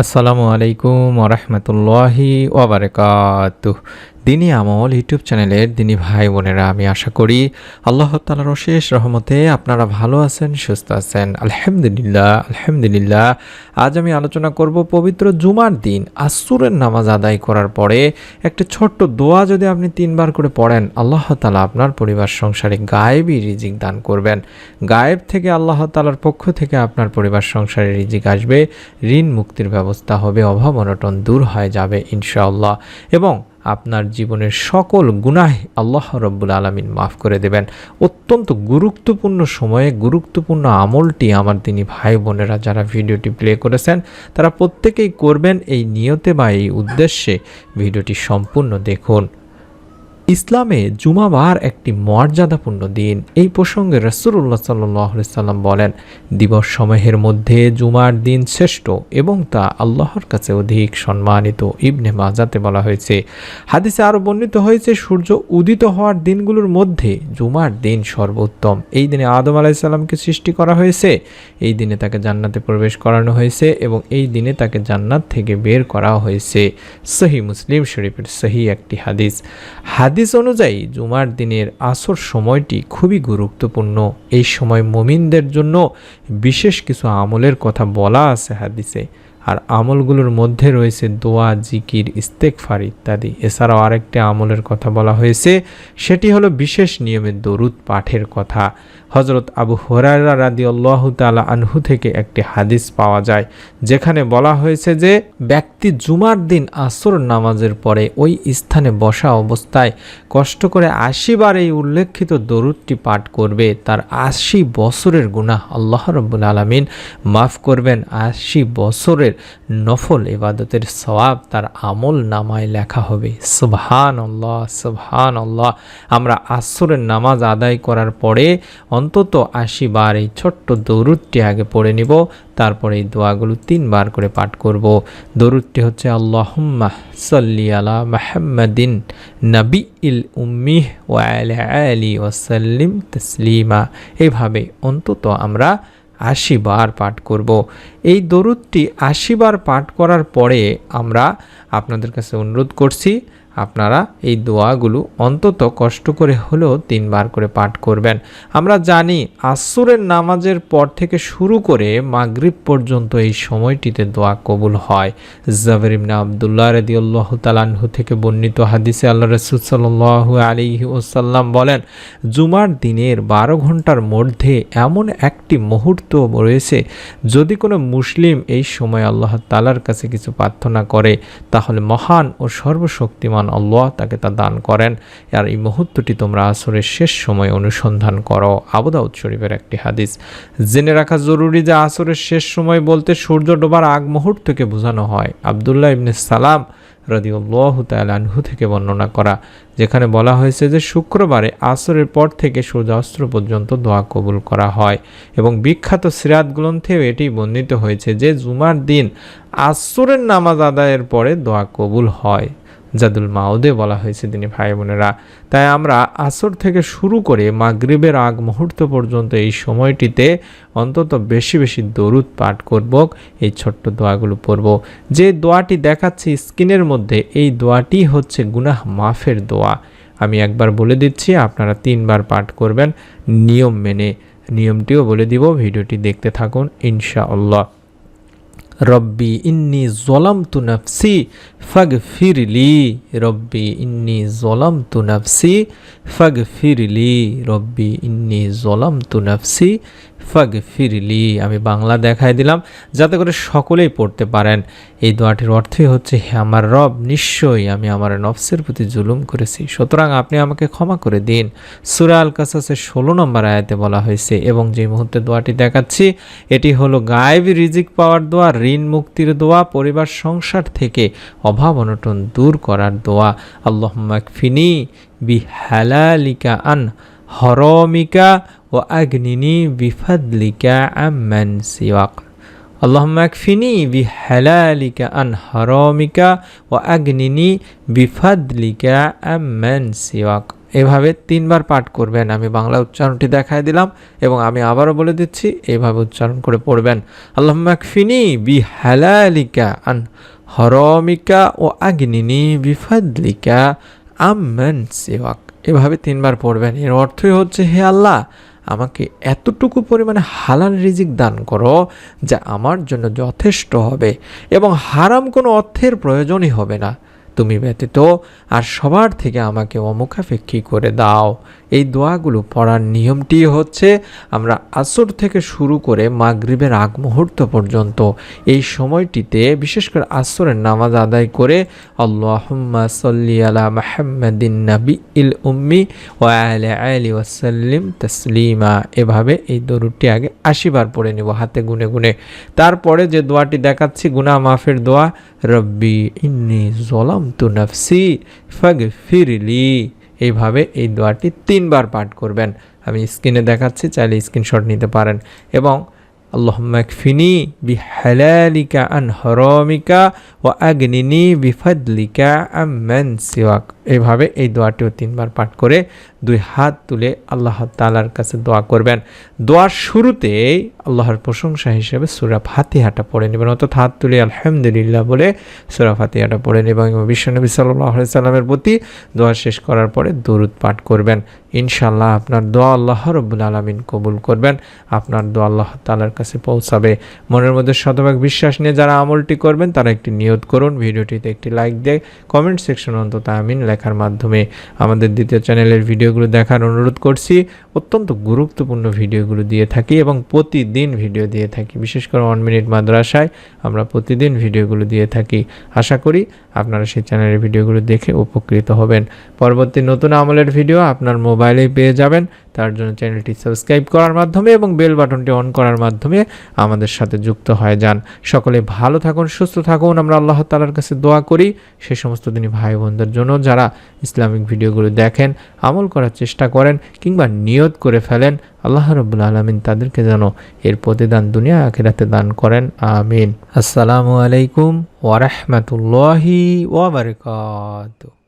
আসসালামু আলাইকুম ওরহমতুল্লাহি ওবরাকাত দিনী আমল ইউটিউব চ্যানেলের দিনী ভাই বোনেরা, আমি আশা করি আল্লাহ তালার অশেষ রহমতে আপনারা ভালো আছেন, সুস্থ আছেন। আলহামদুলিল্লাহ আলহামদুলিল্লাহ। আজ আমি আলোচনা করব পবিত্র জুমার দিন, আসুরের নামাজ আদায় করার পরে একটি ছোট্ট দোয়া যদি আপনি তিনবার করে পড়েন, আল্লাহ তালা আপনার পরিবার, সংসারে গায়েবই রিজিক দান করবেন। গায়েব থেকে আল্লাহ তালার পক্ষ থেকে আপনার পরিবার, সংসারে রিজিক আসবে, ঋণ মুক্তির ব্যবস্থা হবে, অভাব অনটন দূর হয়ে যাবে, ইনশাআল্লাহ। এবং আপনার জীবনের সকল গুনাহ আল্লাহ রব্বুল আলমিন মাফ করে দেবেন। অত্যন্ত গুরুত্বপূর্ণ সময়ে গুরুত্বপূর্ণ আমলটি আমার তিনি ভাই বোনেরা যারা ভিডিওটি প্লে করেছেন, তারা প্রত্যেকেই করবেন এই নিয়তে বা এই উদ্দেশ্যে। ভিডিওটি সম্পূর্ণ দেখুন। ইসলামে জুমাবার একটি মর্যাদাপূর্ণ দিন। এই প্রসঙ্গে রসুল্লাহ সাল্লাহ সাল্লাম বলেন, দিবস সময়ের মধ্যে জুমার দিন শ্রেষ্ঠ এবং তা আল্লাহর কাছে অধিক সম্মানিত ইবনে মাজাতে বলা হয়েছে। হাদিসে আরও বর্ণিত হয়েছে, সূর্য উদিত হওয়ার দিনগুলোর মধ্যে জুমার দিন সর্বোত্তম। এই দিনে আদম আলাইসাল্লামকে সৃষ্টি করা হয়েছে, এই দিনে তাকে জান্নাতে প্রবেশ করানো হয়েছে এবং এই দিনে তাকে জান্নাত থেকে বের করা হয়েছে। সহি মুসলিম শরীফের সহি একটি হাদিস। হাদিস হাদিস অনুযায়ী, জুমার দিনের আসর সময়টি খুবই গুরুত্বপূর্ণ। এই সময় মমিনদের জন্য বিশেষ কিছু আমলের কথা বলা আছে হাদিসে। আর আমলগুলোর মধ্যে রয়েছে দোয়া, জিকির ইস্তেকফার ইত্যাদি। এছাড়াও আরেকটি আমলের কথা বলা হয়েছে, সেটি হলো বিশেষ নিয়মে দরুদ পাঠের কথা। হজরত আবু হরারা রাদি আল্লাহ তালা আনহু থেকে একটি হাদিস পাওয়া যায়, যেখানে বলা হয়েছে যে, ব্যক্তি জুমার দিন আসর নামাজের পরে ওই স্থানে বসা অবস্থায় কষ্ট করে আশিবার এই উল্লেখিত দরুদটি পাঠ করবে। তার আশি বছরের গুনাহ আল্লাহ রব্বুল আলমিন মাফ করবেন। আশি বছরের নফল, ইবাদতের সওয়াব তার আমল নামায় লেখা হবে। সুবহান আল্লাহ সুবহান আল্লাহ আমরা আসরের নামাজ আদায় করার পরে অন্তত আশি বার এই ছোট্ট দৌরুদটি আগে পড়ে নিব, তারপরে এই দোয়াগুলো তিনবার করে পাঠ করব। দরুদটি হচ্ছে, আল্লাহম্মা সাল্লি আলা মাহাম্মাদিন নবী ইল উম্মিহ ও আলি ওসাল্লিম তসলিমা। এইভাবে অন্তত আমরা আশি বার পাঠ করব। এই দরুদটি আশি বার পাঠ করার পরে আমরা আপনাদের কাছে অনুরোধ করছি আপনারা এই দোয়াগুলো অন্তত কষ্ট করে হলেও তিনবার করে পাঠ করবেন। আমরা জানি আসুরের নামাজের পর থেকে শুরু করে মাগরিব পর্যন্ত এই সময়টিতে দোয়া কবুল হয়। জাবের ইবনা আবদুল্লাহ রদিউল্লাহ তালাহু থেকে বর্ণিত হাদিসে আল্লাহ রসুল আলী ওসাল্লাম বলেন, জুমার দিনের বারো ঘণ্টার মধ্যে এমন একটি মুহূর্ত রয়েছে, যদি কোনো মুসলিম এই সময় আল্লাহ তালার কাছে কিছু প্রার্থনা করে, তাহলে মহান ও সর্বশক্তিমান আল্লাহ তাকে তা দান করেন। আর এই মুহূর্তটি তোমরা আসরের শেষ সময় অনুসন্ধান করো। আবুদাউদ শরীফের একটি হাদিস। জেনে রাখা জরুরি যে আসরের শেষ সময় বলতে সূর্য ডোবার আগ মুহূর্তকে বোঝানো হয়। আবদুল্লাহ ইবনে সালাম রদিউল্লাহ তালানহু থেকে বর্ণনা করা, যেখানে বলা হয়েছে যে শুক্রবারে আসরের পর থেকে সূর্যাস্ত্র পর্যন্ত দোয়া কবুল করা হয় এবং বিখ্যাত সিরাত গ্রন্থেও এটি বর্ণিত হয়েছে যে জুমার দিন আসরের নামাজ আদায়ের পরে দোয়া কবুল হয়। জাদুল মাউদে বলা হয়েছে তিনি ভাই বোনেরা। তাই আমরা আসর থেকে শুরু করে মাগরিবের আগ মুহূর্ত পর্যন্ত এই সময়টিতে অন্তত বেশি বেশি দরুদ পাঠ করব, এই ছোট্ট দোয়াগুলো পড়ব। যে দোয়াটি দেখাচ্ছি স্ক্রিনের মধ্যে, এই দোয়াটি হচ্ছে গুনাহ মাফের দোয়া। আমি একবার বলে দিচ্ছি, আপনারা তিনবার পাঠ করবেন নিয়ম মেনে। নিয়মটিও বলে দিব, ভিডিওটি দেখতে থাকুন, ইনশাআল্লাহ। রব্বি ইন্নি জলাম তু নফসি ফগ ফিরলি রব্বি ইন্নি জলাম তু নফসি ফগ ফিরলি রব্বি ইন্নি জলাম তু নফসি ফাগ ফিরলি আমি বাংলা দেখাই দিলাম, যাতে করে সকলেই পড়তে পারেন। এই দোয়াটির অর্থই হচ্ছে, হে আমার রব, নিশ্চয়ই আমি আমার নফসের প্রতি জুলুম করেছি। সুতরাং আপনি আমাকে ক্ষমা করে দিন। সুরা আল কাসাসের ষোলো নম্বর আয়াতে বলা হয়েছে, এবং যে মুহূর্তে দোয়াটি দেখাচ্ছি, এটি হলো গায়েবী রিজিক পাওয়ার দোয়া, ঋণ মুক্তির দোয়া, পরিবার, সংসার থেকে অভাব অনটন দূর করার দোয়া। আল্লাহ ফিনি বি হালালিকা আন হরমিকা ও আগ্নিনি বিফাদলিকা আম্মান সিওয়াক اللهم اكفني بحلالك عن حرامك واغنني بفضلك عمن سواك এভাবে তিনবার পাঠ করবেন আমি বাংলা উচ্চারণটি দেখায় দিলাম এবং আমি আবারও বলে দিচ্ছি এইভাবে উচ্চারণ করে পড়বেন আল্লাহ মাকফিনি বি হালালিকা আন হরমিকা ও আগ্নিনি বিফাদলিকা আম্মান সেওয়াক এভাবে তিনবার পড়বেন এর অর্থই হচ্ছে হে আল্লাহ আমাকে এতটুকু পরিমাণে হালাল রিজিক দান করো যা আমার জন্য যথেষ্ট হবে এবং হারাম কোনো অর্থের প্রয়োজনই হবে না। তুমি ব্যতীত আর সবার থেকে আমাকে অমুখাপেক্ষী করে দাও। এই দোয়াগুলো পড়ার নিয়মটি হচ্ছে, আমরা আসর থেকে শুরু করে মাগরিবের আগ মুহূর্ত পর্যন্ত এই সময়টিতে বিশেষ করে আসরের নামাজ আদায় করে আল্লাহুম্মা সল্লি আলা মাহাম্মাদিন নাবি ইল উম্মি ও আলে আলি ওয়াসাল্লিম তসলিমা। এভাবে এই দরুদটি আগে আশিবার পড়ে নেব হাতে গুনে গুনে। তারপরে যে দোয়াটি দেখাচ্ছি গুনা মাফের দোয়া, রব্বি ইন্নি জলাম তু নফসি ফাগ ফিরলি। এইভাবে এই দোয়াটি তিনবার পাঠ করবেন। আমি স্ক্রিনে দেখাচ্ছি, চাইলে স্ক্রিনশট নিতে পারেন। এবং আল্লাহমাকফিনি বিহালালিকা আন হরমিকা ও আগ্নিনি বিফাদলিকা আম্যান সিওয়াক এভাবে এই দোয়াটিও তিনবার পাঠ করে দুই হাত তুলে আল্লাহ তালার কাছে দোয়া করবেন। দোয়ার শুরুতেই আল্লাহর প্রশংসা হিসেবে সুরা ফাতিহাটা পড়ে নেবেন, অর্থাৎ হাত তুলে আলহামদুলিল্লাহ বলে সুরা ফাতিহাটা পড়ে নেবেন। এবং বিশ্বনবী সাল্লাহ সাল্লামের প্রতি দোয়া শেষ করার পরে দরুদ পাঠ করবেন। ইনশাল্লাহ আপনার দোয়া আল্লাহ রবুল আলমিন কবুল করবেন। আপনার দোয়া আল্লাহ তালার কাছে পৌঁছাবে। মনের মধ্যে শতভাগ বিশ্বাস নিয়ে যারা আমলটি করবেন, তারা একটি নিয়ত করুন, ভিডিওটিতে একটি লাইক দিয়ে কমেন্ট সেকশন অন্তত আমিন লেখার মাধ্যমে। আমাদের দ্বিতীয় চ্যানেলের ভিডিওগুলো দেখার অনুরোধ করছি। অত্যন্ত গুরুত্বপূর্ণ ভিডিওগুলো দিয়ে থাকি এবং প্রতিদিন ভিডিও দিয়ে থাকি। বিশেষ করে ওয়ান মিনিট মাদ্রাসায় আমরা প্রতিদিন ভিডিওগুলো দিয়ে থাকি। আশা করি আপনারা সেই চ্যানেলের ভিডিওগুলো দেখে উপকৃত হবেন। পরবর্তী নতুন আমলের ভিডিও আপনার মোবাইলেই পেয়ে যাবেন। তার জন্য চ্যানেলটি সাবস্ক্রাইব করার মাধ্যমে এবং বেল বাটনটি অন করার মাধ্যমে আমাদের সাথে যুক্ত হয়ে যান। সকলে ভালো থাকুন, সুস্থ থাকুন। আমরা আল্লাহ তালার কাছে দোয়া করি। সে সমস্ত দিনই ভাই বোনদের জন্য যারা ইসলামিক ভিডিওগুলো দেখেন, আমল করার চেষ্টা করেন কিংবা নিয়ত করে ফেলেন, আল্লাহ রবুল্লা আলমিন তাদেরকে যেন এর প্রতিদান দুনিয়া আখেরাতে দান করেন। আমিন। আসসালামু আলাইকুম ওয়ারহমতুল্লাহি ওয়াবারকাত